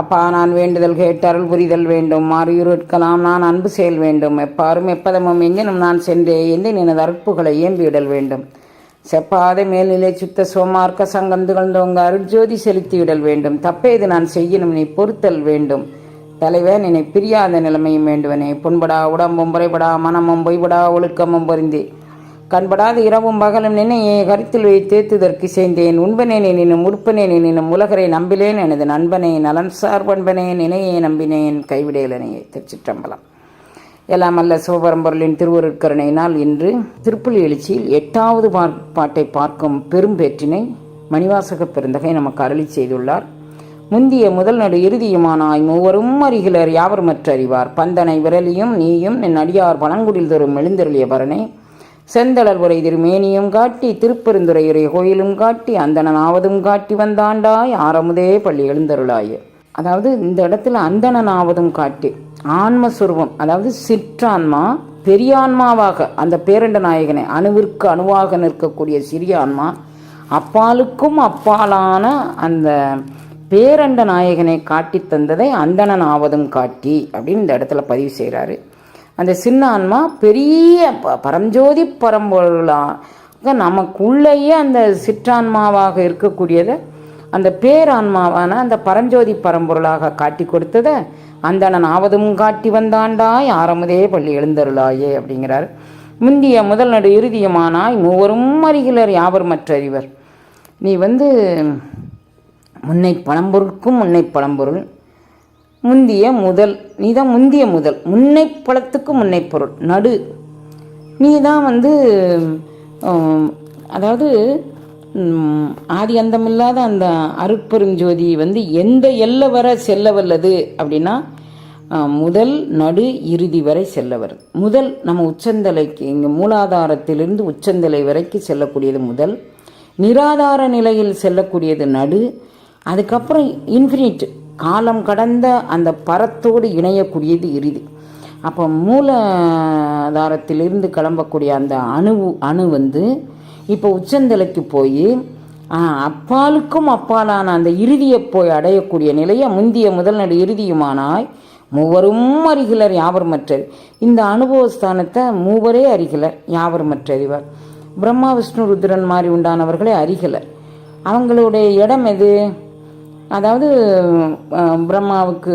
அப்பா நான் வேண்டுதல் கேட்டு புரிதல் வேண்டும். மாறியுருட்கலாம் நான் அன்பு செயல் வேண்டும். எப்பாரும் எப்பதமும் எங்கினும் நான் சென்றே எந்த எனது அற்புகளை ஏம்பிவிடல் வேண்டும். செப்பாத மேல்நிலை சுத்த சோமார்க்க சங்கம் திகழ்ந்தோங்க அருட்ஜோதி செலுத்திவிடல் வேண்டும். தப்பேது நான் செய்யணும் நீ பொறுத்தல் வேண்டும். தலைவன் என்னை பிரியாத நிலைமையும் வேண்டுவனே. புண்படா உடம்பும் புறைபடா மனமும் பொய்படா ஒழுக்கமும் பொருந்தி. கண்படாத இரவும் பகலும் நினை கருத்தில் வைத்தேத்துதற்கு சேர்ந்தேன். உண்பனேன் எனினும் உறுப்பனேன் எனினும் உலகரை நம்பிலேன் எனது நண்பனே நலன் சார்பண்பனே நினையே நம்பினேன். கைவிடையலனையே திருச்சிற்றம்பலம். எல்லாம் அல்ல சிவபரம்பொருளின் திருவருட்கருணையினால் இன்று திருப்புலி எழுச்சியில் எட்டாவது பாட்டை பார்க்கும் பெரும்பேற்றினை மணிவாசக பெருந்தகை நமக்கு அருளி செய்துள்ளார். முந்திய முதல் நடு இறுதியுமானாய் மூவரும் அறிகிலர் யாவருமற்ற அறிவார் பந்தனை விரலியும் நீயும் என் அடியார் பழங்குடில் தரும் எழுந்தருளிய பரனே செந்தளர் உரை திருமேனியும் காட்டி திருப்பெருந்துறையுடைய கோயிலும் காட்டி அந்தணனாவதும் காட்டி வந்தாண்டாய் ஆரமுதே பள்ளி எழுந்தருளாய. அதாவது இந்த இடத்துல அந்தணனாவதும் காட்டி ஆன்மஸ்வரூபம் அதாவது சிற்றான்மா பெரியான்மாவாக அந்த பேரண்ட நாயகனை அணுவிற்கு அணுவாக நிற்கக்கூடிய சிறிய ஆன்மா அப்பாலுக்கும் அப்பாலான அந்த பேரண்ட நாயகனை காட்டி தந்ததை அந்தணனாவதும் காட்டி அப்படின்னு இந்த இடத்துல பதிவு செய்கிறாரு அந்த சின்ன ஆன்மா பெரிய ப- பரஞ்சோதி பரம்பொருளாக நமக்குள்ளேயே அந்த சிற்றான்மாவாக இருக்கக்கூடியதை அந்த பேரான்மாவான அந்த பரஞ்சோதி பரம்பொருளாக காட்டி கொடுத்ததை அந்தணன் ஆவதும் காட்டி வந்தாண்டாய் ஆரமுதே பள்ளி எழுந்தருளாயே அப்படிங்கிறார். முந்திய முதல் நடு இறுதியமானாய் மூவரும் அறிகிலர் யாவர் மற்றறிவர். நீ வந்து முன்னை பழம்பொருளுக்கும் முன்னை பழம்பொருள். முந்திய முதல் நீ தான் முந்திய முதல். முன்னை பழத்துக்கு முன்னை பொருள். நடு. நீ தான் வந்து அதாவது ஆதி அந்தமில்லாத அந்த அருட்பெருஞ்சோதி வந்து எந்த எல்லை வரை செல்ல வல்லது அப்படின்னா முதல் நடு இறுதி வரை செல்ல வருது முதல் நம்ம உச்சந்தலைக்கு இங்கே மூலாதாரத்திலிருந்து உச்சந்தலை வரைக்கும் செல்லக்கூடியது முதல். நிராதார நிலையில் செல்லக்கூடியது நடு. அதுக்கப்புறம் இன்ஃபினிட் காலம் கடந்த அந்த பரத்தோடு இணையக்கூடியது இறுதி அப்போ மூலாதாரத்திலிருந்து கிளம்பக்கூடிய அந்த அணு அணு வந்து இப்போ உச்சந்தலைக்கு போய் அப்பாலுக்கும் அப்பாலான அந்த இறுதியை போய் அடையக்கூடிய நிலையை முந்திய முதல் நடு இறுதியுமானாய் மூவரும் அறிகிலர் யாவர் மற்றது இந்த அனுபவஸ்தானத்தை மூவரே அறிகிலர் யாவர் மற்றறிவர் பிரம்மா விஷ்ணு ருத்ரன் மாதிரி உண்டானவர்களே அறிகிலர் அவங்களுடைய இடம் எது? அதாவது பிரம்மாவுக்கு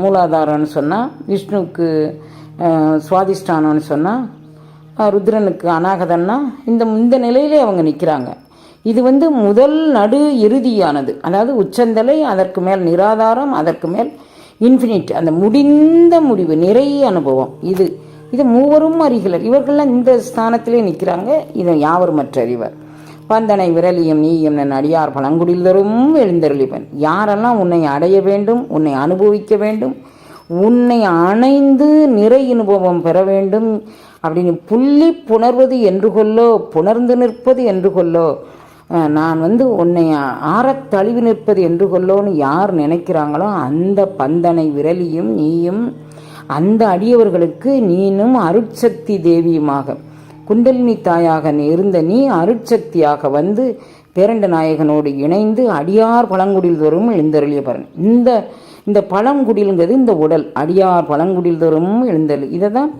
மூலாதாரம்னு சொன்னால் விஷ்ணுவுக்கு சுவாதிஷ்டானம்னு சொன்னால் ருத்ரனுக்கு அநாகதன்னா இந்த இந்த நிலையிலே அவங்க நிற்கிறாங்க இது வந்து முதல் நடு இறுதியானது. அதாவது உச்சந்தலை அதற்கு மேல் நிராதாரம் அதற்கு மேல் இன்ஃபினிட் அந்த முடிந்த முடிவு நிறைய அனுபவம். இது இது மூவரும் அறிகளர் இவர்கள்லாம் இந்த ஸ்தானத்திலே நிற்கிறாங்க இதை யாவரும் மற்ற அறிவர். பந்தனை விரலியும் நீயும் என் அடியார் பழங்குடில் தரும் எழுந்தருளிவன் யாரெல்லாம் உன்னை அடைய வேண்டும் உன்னை அனுபவிக்க வேண்டும் உன்னை அணைந்து நிறை அனுபவம் பெற வேண்டும் அப்படின்னு புள்ளி புணர்வது என்று கொல்லோ புணர்ந்து நிற்பது என்று கொல்லோ நான் வந்து உன்னை ஆறத் தழுவி நிற்பது என்று கொல்லோன்னு யார் நினைக்கிறாங்களோ அந்த பந்தனை விரலியும் நீயும் அந்த அடியவர்களுக்கு நீனும் அருட்சக்தி தேவியுமாக. குண்டலினி தாயாக நீ இருந்த நீ அருட்சக்தியாக வந்து பேரண்ட நாயகனோடு இணைந்து அடியார் பழங்குடில் தோறும் எழுந்தருளிய பரன் இந்த இந்த பழங்குடிலுங்கிறது இந்த உடல். அடியார் பழங்குடில் தோறும் எழுந்தருள். இதை தான்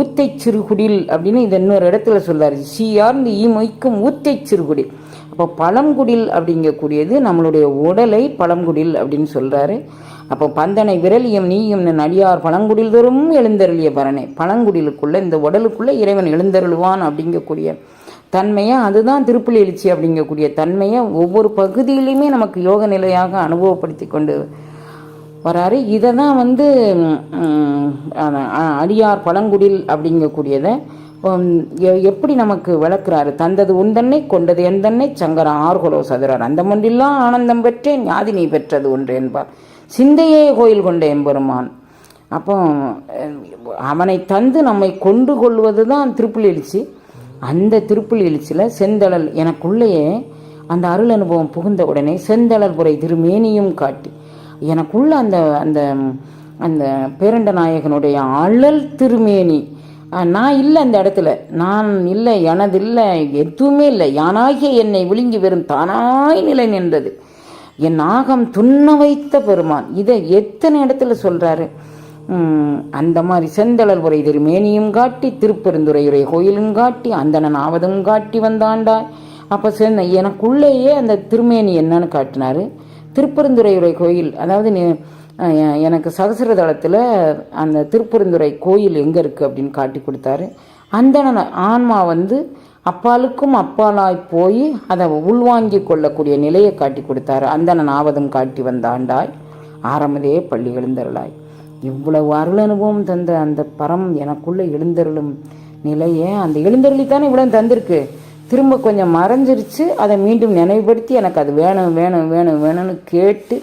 ஊத்தை சிறுகுடில் அப்படின்னு இதை இன்னொரு இடத்துல சொல்றாரு. சீயார்ந்து ஈ மொய்க்கும் ஊத்தை சிறுகுடில். அப்போ பழங்குடில் அப்படிங்கக்கூடியது நம்மளுடைய உடலை பழங்குடில் அப்படின்னு சொல்கிறாரு அப்போ பந்தனை விரலியும் நீயும் என் அடியார் பழங்குடில் தோறும் எழுந்தருளிய பரனே. பழங்குடிலுக்குள்ளே இந்த உடலுக்குள்ளே இறைவன் எழுந்தருளுவான் அப்படிங்கக்கூடிய தன்மையை? அதுதான் திருப்புலி எழுச்சி அப்படிங்கக்கூடிய தன்மையை ஒவ்வொரு பகுதியிலையுமே நமக்கு யோக நிலையாக அனுபவப்படுத்தி கொண்டு வராரு. இதை தான் வந்து அடியார் பழங்குடில் அப்படிங்கக்கூடியதை எப்படி நமக்கு விளக்குறாரு? தந்தது உந்தன்னை கொண்டது எந்தன்னை சங்கர ஆர்கொலோ சதுரார். அந்த மொன்றில்லாம் ஆனந்தம் பெற்றேன் ஞாதி நீ பெற்றது ஒன்று என்பார். சிந்தையே கோயில் கொண்ட எம்பெருமான். அப்போ அவனை தந்து நம்மை கொண்டு கொள்வது தான் திருப்புள் எழுச்சி. அந்த திருப்புள் எழுச்சியில் செந்தழல் எனக்குள்ளேயே அந்த அருள் அனுபவம் புகுந்த உடனே செந்தழல் புரை திருமேனியும் காட்டி எனக்குள்ள அந்த அந்த அந்த பேரண்ட நாயகனுடைய அழல் திருமேனி. நான் இல்லை அந்த இடத்துல. நான் இல்லை எனது இல்லை எதுவுமே இல்லை. யானாகிய என்னை விழுங்கி வெறும் தானாய் நிலை நின்றது. என் நாகம் துண்ண வைத்த பெருமான். இதை எத்தனை இடத்துல சொல்றாரு? அந்த மாதிரி செந்தழல் உரை திருமேனியும் காட்டி திருப்பெருந்துறையுரை கோயிலும் காட்டி அந்தணன் ஆவதும் காட்டி வந்தாண்டாய். அப்போ சேர்ந்த எனக்குள்ளேயே அந்த திருமேனி என்னன்னு காட்டினாரு. திருப்பெருந்துறையுரை கோயில் அதாவது எனக்கு சகசிரதளத்தில் அந்த திருப்பெருந்துரை கோயில் எங்கே இருக்குது அப்படின்னு காட்டி கொடுத்தாரு. அந்தணன் ஆன்மா வந்து அப்பாலுக்கும் அப்பாலாய் போய் அதை உள்வாங்கி கொள்ளக்கூடிய நிலையை காட்டி கொடுத்தாரு. அந்தணன் ஆவதம் காட்டி வந்தாண்டாய் ஆரம்பதே பள்ளி எழுந்தருளாய். இவ்வளவு அருள் அனுபவம் தந்த அந்த பரம் எனக்குள்ளே எழுந்தருளும் நிலையை அந்த எழுந்தருளி தானே இவ்வளவு தந்திருக்கு. திரும்ப கொஞ்சம் மறைஞ்சிருச்சு. அதை மீண்டும் நினைவுபடுத்தி எனக்கு அது வேணும் வேணும் வேணும் வேணும்னு கேட்டு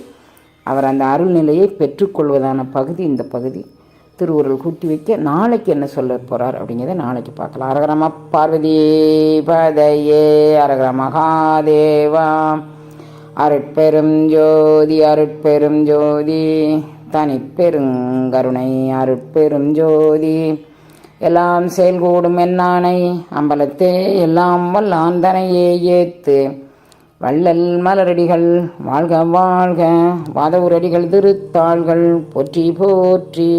அவர் அந்த அருள் நிலையை பெற்றுக்கொள்வதான பகுதி இந்த பகுதி. திருவுருள் கூட்டி வைக்க நாளைக்கு என்ன சொல்ல போகிறார் அப்படிங்கிறத நாளைக்கு பார்க்கலாம். அரகரம பார்வதி பதையே அரகர மகாதேவா அருட்பெரும் ஜோதி அருட்பெரும் ஜோதி தனிப்பெருங்கருணை அருட்பெரும் ஜோதி. எல்லாம் செயல்கூடும் என்னானை அம்பலத்தே எல்லாம் வல்லாந்தனையே ஏத்து. வள்ளல் மலரடிகள் வாழ்க வாழ்க வாதவுரடிகள் திருத்தாள்கள் போற்றி போற்றி.